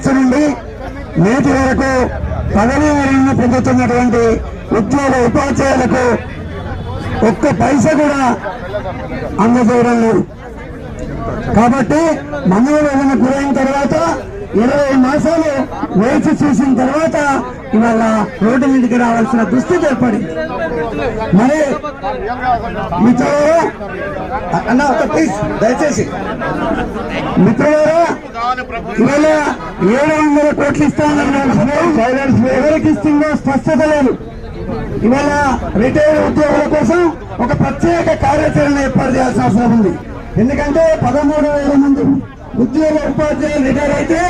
మార్చి నుండి నేటి వరకు పదవీ విరమణ పొందుతున్నటువంటి ఉద్యోగ ఉపాధ్యాయులకు ఒక్క పైస కూడా అందజేయడం లేదు. కాబట్టి మనోవేదన గురైన తర్వాత ఇరవై మాసాలు వేచి చూసిన తర్వాత ఇవాళ రోడ్డు మీదకి రావాల్సిన దుస్థితి ఏర్పడింది. మరి మిత్రులారా అన్న ఒక ప్లీజ్ దయచేసి. మిత్రులారా ఇవాళ ఏడు వందల కోట్లు ఇస్తానన్నారు ఎవరికి ఇస్తుందో స్పష్టత లేదు. ఇవాళ రిటైర్ ఉద్యోగుల కోసం ఒక ప్రత్యేక కార్యాచరణ ఏర్పాటు చేయాల్సిన అవసరం ఉంది. ఎందుకంటే పదమూడు వేల మంది ఉద్యోగ ఉపాధ్యాయులు రిటైర్ అయితే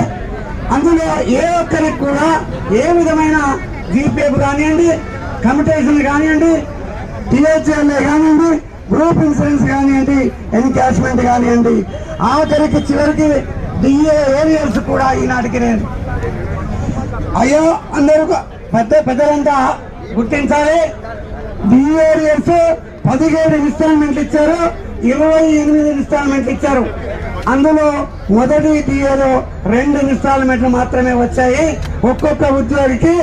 అందులో ఏ ఒక్కరికి కూడా ఏ విధమైన జీపీఎఫ్ కానివ్వండి కమిటేషన్ కానివ్వండి టీహెచ్ఎల్ఏ కానివ్వండి గ్రూప్ ఇన్సూరెన్స్ కానివ్వండి ఎన్కాష్మెంట్ కానివ్వండి. ఆఖరికి చివరికి డిఏ ఏరియర్స్ కూడా ఈనాటికి నేను. అయ్యో అందరూ పెద్ద పెద్దలంతా గుర్తించాలి. డిఏరియర్స్ పదిహేడు ఇన్స్టాల్మెంట్లు ఇచ్చారు ఇరవై ఎనిమిది ఇన్స్టాల్మెంట్లు ఇచ్చారు. అందులో మొదటి డిఏలో రెండు ఇన్స్టాల్మెంట్లు మాత్రమే వచ్చాయి. ఒక్కొక్క ఉద్యోగికి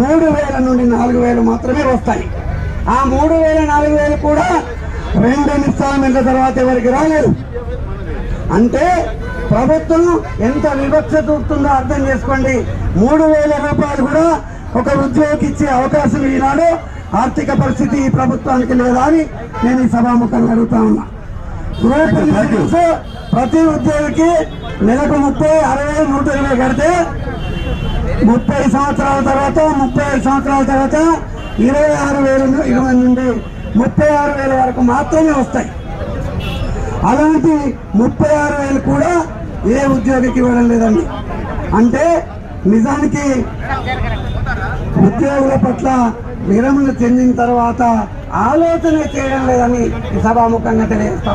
మూడు వేల నుండి నాలుగు వేలు మాత్రమే వస్తాయి. ఆ మూడు వేల నాలుగు వేలు కూడా రెండు ఇన్స్టాల్మెంట్ల తర్వాత ఎవరికి రాలేదు. అంటే ప్రభుత్వం ఎంత వివక్ష చూపుతుందో అర్థం చేసుకోండి. మూడు వేల రూపాయలు కూడా ఒక ఉద్యోగికి ఇచ్చే అవకాశం ఈనాడు ఆర్థిక పరిస్థితి ఈ ప్రభుత్వానికి లేదా అని నేను ఈ సభాముఖంగా అడుగుతా ఉన్నా. గ్రూప్ ప్రతి ఉద్యోగికి నెలకు ముప్పై అరవై నూట ఇరవై కడితే ముప్పై సంవత్సరాల తర్వాత ముప్పై ఐదు సంవత్సరాల తర్వాత ఇరవై ఆరు వేల ఇరవై నుండి ముప్పై ఆరు వేల వరకు మాత్రమే వస్తాయి. అలాంటి ముప్పై ఆరు వేలు కూడా ఏ ఉద్యోగికి ఇవ్వడం లేదండి. అంటే నిజానికి ఉద్యోగుల పట్ల విరమణ చెందిన తర్వాత ఆలోచన చేయడం లేదని సభాముఖంగా తెలియజేస్తా